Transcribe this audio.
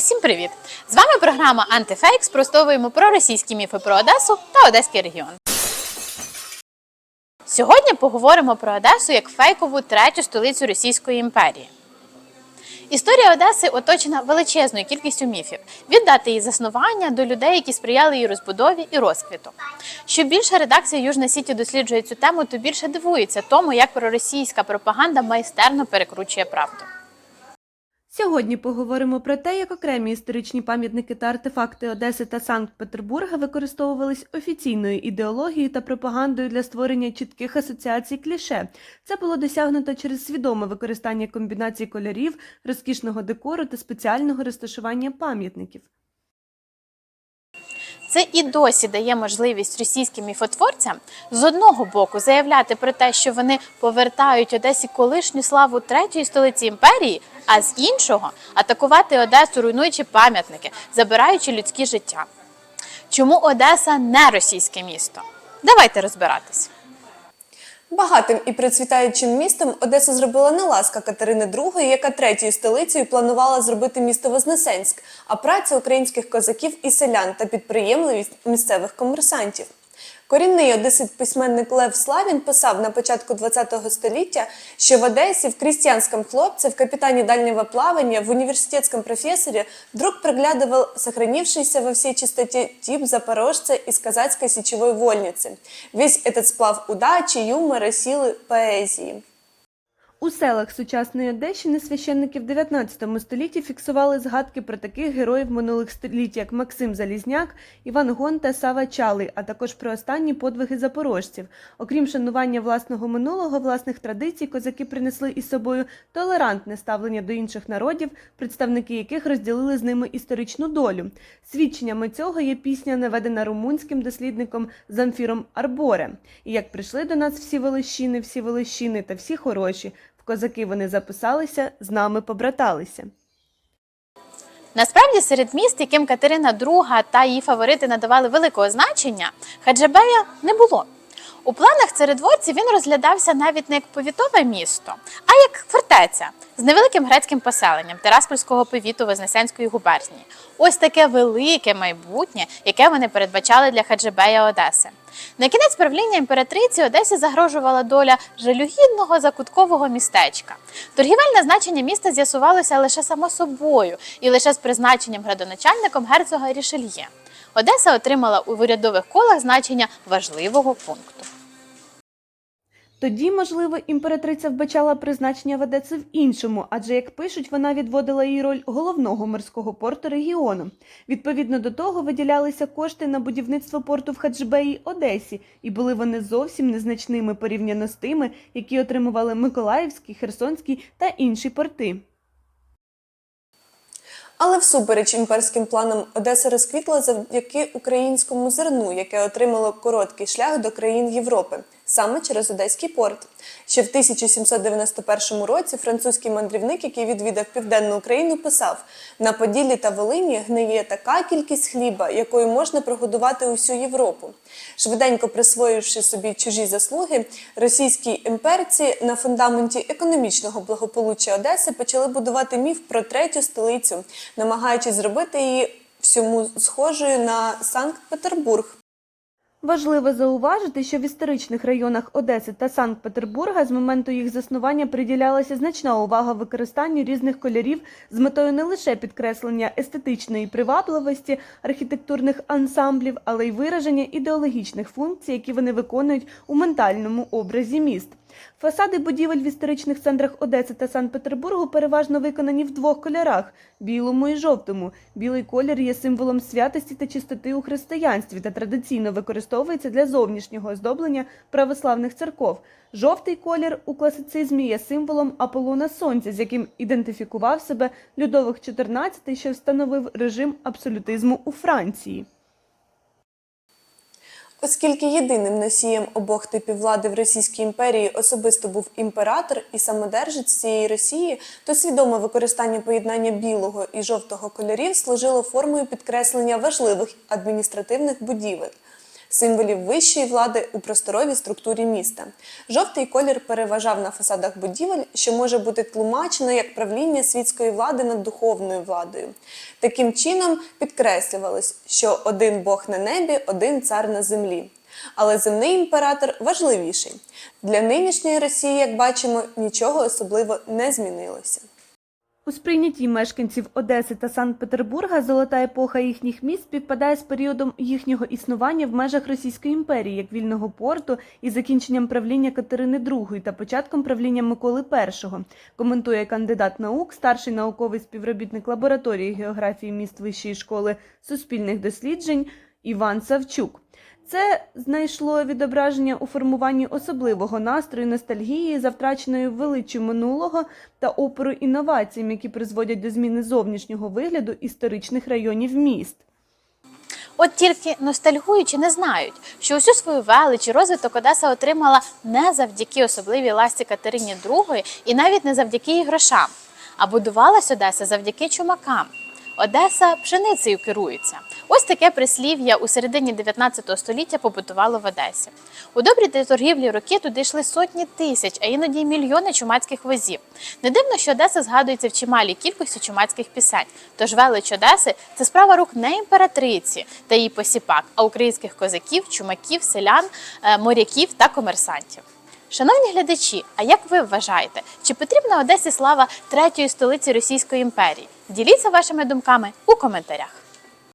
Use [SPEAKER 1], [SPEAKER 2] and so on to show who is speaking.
[SPEAKER 1] Усім привіт! З вами програма Антифейк. Спростовуємо про російські міфи про Одесу та Одеський регіон. Сьогодні поговоримо про Одесу як фейкову третю столицю Російської імперії. Історія Одеси оточена величезною кількістю міфів від дати її заснування до людей, які сприяли її розбудові і розквіту. Що більше редакція Южна Сіті досліджує цю тему, то більше дивується тому, як проросійська пропаганда майстерно перекручує правду.
[SPEAKER 2] Сьогодні поговоримо про те, як окремі історичні пам'ятники та артефакти Одеси та Санкт-Петербурга використовувались офіційною ідеологією та пропагандою для створення чітких асоціацій кліше. Це було досягнуто через свідоме використання комбінацій кольорів, розкішного декору та спеціального розташування пам'ятників.
[SPEAKER 1] Це і досі дає можливість російським міфотворцям з одного боку заявляти про те, що вони повертають Одесі колишню славу третьої столиці імперії, а з іншого атакувати Одесу, руйнуючи пам'ятники, забираючи людські життя. Чому Одеса не російське місто? Давайте розбиратись.
[SPEAKER 3] Багатим і процвітаючим містом Одесу зробила не ласка Катерини II, яка третьою столицею планувала зробити місто Вознесенськ, а праця українських козаків і селян та підприємливість місцевих комерсантів. Корінний одесит письменник Лев Славін писав на початку ХХ століття, що в Одесі в крестьянском хлопце, в капитане дальнего плавания, в университетском профессоре вдруг проглядывал сохранившийся во всей чистоте тип запорожца из казацкой сечевой вольницы. Весь этот сплав удачи, юмора, силы, поэзии.
[SPEAKER 2] У селах сучасної Одещини священники в 19 столітті фіксували згадки про таких героїв минулих століть, як Максим Залізняк, Іван Гон та Сава Чалий, а також про останні подвиги запорожців. Окрім шанування власного минулого, власних традицій, козаки принесли із собою толерантне ставлення до інших народів, представники яких розділили з ними історичну долю. Свідченнями цього є пісня, наведена румунським дослідником Замфіром Арборе. І як прийшли до нас всі велищини, всі велищини та всі хороші. Козаки вони записалися, з нами побраталися.
[SPEAKER 1] Насправді, серед міст, яким Катерина II та її фаворити надавали великого значення, Хаджабея не було. У планах царедворців він розглядався навіть не як повітове місто, а як фортеця з невеликим грецьким поселенням Тераспольського повіту Вознесенської губернії. Ось таке велике майбутнє, яке вони передбачали для Хаджибея Одеси. На кінець правління імператриці Одесі загрожувала доля жалюгідного закуткового містечка. Торгівельне значення міста з'ясувалося лише само собою і лише з призначенням градоначальником герцога Рішельє. Одеса отримала у урядових колах значення важливого пункту.
[SPEAKER 2] Тоді, можливо, імператриця вбачала призначення в Одеси в іншому, адже, як пишуть, вона відводила їй роль головного морського порту регіону. Відповідно до того виділялися кошти на будівництво порту в Хаджбеї Одесі, і були вони зовсім незначними порівняно з тими, які отримували Миколаївський, Херсонський та інші порти.
[SPEAKER 3] Але всупереч імперським планам Одеса розквітла завдяки українському зерну, яке отримало короткий шлях до країн Європи, саме через Одеський порт. Ще в 1791 році французький мандрівник, який відвідав південну Україну, писав: на Поділлі та Волині гниє така кількість хліба, якою можна прогодувати усю Європу. Швиденько присвоївши собі чужі заслуги, російські імперці на фундаменті економічного благополуччя Одеси почали будувати міф про третю столицю, намагаючись зробити її всьому схожою на Санкт-Петербург.
[SPEAKER 2] Важливо зауважити, що в історичних районах Одеси та Санкт-Петербурга з моменту їх заснування приділялася значна увага використанню різних кольорів з метою не лише підкреслення естетичної привабливості архітектурних ансамблів, але й вираження ідеологічних функцій, які вони виконують у ментальному образі міст. Фасади будівель в історичних центрах Одеси та Санкт-Петербургу переважно виконані в двох кольорах білому і жовтому. Білий колір є символом святості та чистоти у християнстві та традиційно використовується для зовнішнього оздоблення православних церков. Жовтий колір у класицизмі є символом Аполлона Сонця, з яким ідентифікував себе Людових XIV, що встановив режим абсолютизму у Франції.
[SPEAKER 3] Оскільки єдиним носієм обох типів влади в Російській імперії особисто був імператор і самодержець цієї Росії, то свідоме використання поєднання білого і жовтого кольорів служило формою підкреслення важливих адміністративних будівель. Символів вищої влади у просторовій структурі міста. Жовтий колір переважав на фасадах будівель, що може бути тлумачено як правління світської влади над духовною владою. Таким чином підкреслювалось, що один Бог на небі, один цар на землі. Але земний імператор важливіший. Для нинішньої Росії, як бачимо, нічого особливо не змінилося.
[SPEAKER 2] У сприйнятті мешканців Одеси та Санкт-Петербурга золота епоха їхніх міст співпадає з періодом їхнього існування в межах Російської імперії як вільного порту і закінченням правління Катерини II та початком правління Миколи І, коментує кандидат наук, старший науковий співробітник лабораторії географії міст Вищої школи суспільних досліджень Іван Савчук. Це знайшло відображення у формуванні особливого настрою ностальгії за втраченою величчю минулого та опору інноваціям, які призводять до зміни зовнішнього вигляду історичних районів міст.
[SPEAKER 1] От тільки ностальгуючи не знають, що усю свою велич і розвиток Одеса отримала не завдяки особливій ласті Катерині II і навіть не завдяки її грошам, а будувалась Одеса завдяки чумакам. Одеса пшеницею керується. Ось таке прислів'я у середині 19 століття побутувало в Одесі. У добрі та торгівлі роки туди йшли сотні тисяч, а іноді й мільйони чумацьких возів. Не дивно, що Одеса згадується в чималій кількості чумацьких пісень. Тож велич Одеси це справа рук не імператриці та її посіпак, а українських козаків, чумаків, селян, е, моряків та комерсантів. Шановні глядачі, а як ви вважаєте, чи потрібна Одесі слава третьої столиці Російської імперії? Діліться вашими думками у коментарях.